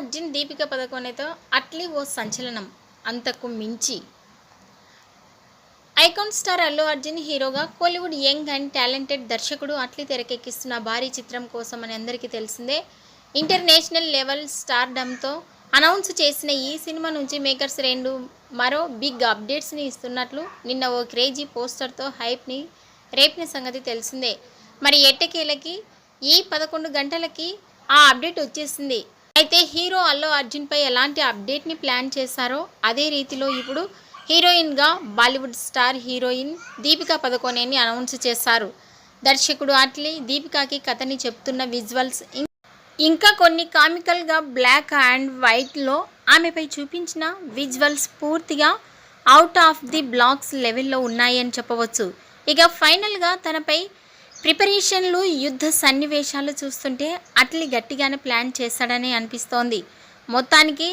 అర్జున్ దీపిక పదకొనేతో అట్లీ ఓ సంచలనం అంతకు మించి. ఐకాన్ స్టార్ అల్లు అర్జున్ హీరోగా కోలీవుడ్ యంగ్ అండ్ టాలెంటెడ్ దర్శకుడు అట్లీ తెరకెక్కిస్తున్న భారీ చిత్రం కోసం అని అందరికీ తెలిసిందే. ఇంటర్నేషనల్ లెవెల్ స్టార్డమ్తో అనౌన్స్ చేసిన ఈ సినిమా నుంచి మేకర్స్ రెండు మరో బిగ్ అప్డేట్స్ని ఇస్తున్నట్లు నిన్న ఓ క్రేజీ పోస్టర్తో హైప్ని రేపిన సంగతి తెలిసిందే. మరి ఎట్టకేలకి? ఈ పదకొండు గంటలకి ఆ అప్డేట్ వచ్చేసింది. అయితే హీరో అల్లు అర్జున్పై ఎలాంటి అప్డేట్ని ప్లాన్ చేశారో అదే రీతిలో ఇప్పుడు హీరోయిన్గా Bollywood star heroine Deepika Padukone announce చేశారు. దర్శకుడు అట్లీ దీపికాకి కథని చెప్తున్న విజువల్స్ ఇం- ఇంకా కొన్ని కామికల్గా బ్లాక్ అండ్ వైట్లో ఆమెపై చూపించిన విజువల్స్ పూర్తిగా అవుట్ ఆఫ్ ది బ్లాక్స్ లెవెల్లో ఉన్నాయని చెప్పవచ్చు. ఇక ఫైనల్గా తనపై ప్రిపరేషన్లు యుద్ధ సన్నివేశాలు చూస్తుంటే అట్లీ గట్టిగానే ప్లాన్ చేశాడని అనిపిస్తోంది. మొత్తానికి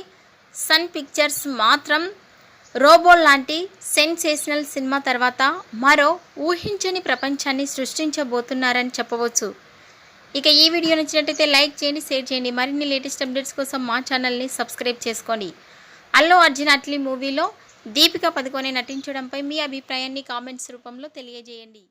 సన్ పిక్చర్స్ మాత్రం రోబో లాంటి సెన్సేషనల్ సినిమా తర్వాత మరో ఊహించని ప్రపంచాన్ని సృష్టించబోతున్నారని చెప్పవచ్చు. ఇక ఈ వీడియో నచ్చినట్టయితే లైక్ చేయండి షేర్ చేయండి. మరిన్ని లేటెస్ట్ అప్డేట్స్ కోసం మా ఛానల్ని సబ్స్క్రైబ్ చేసుకోండి. అల్లు అర్జున్ అట్లీ మూవీలో దీపిక పదుకొని నటించడంపై మీ అభిప్రాయాన్ని కామెంట్స్ రూపంలో తెలియజేయండి.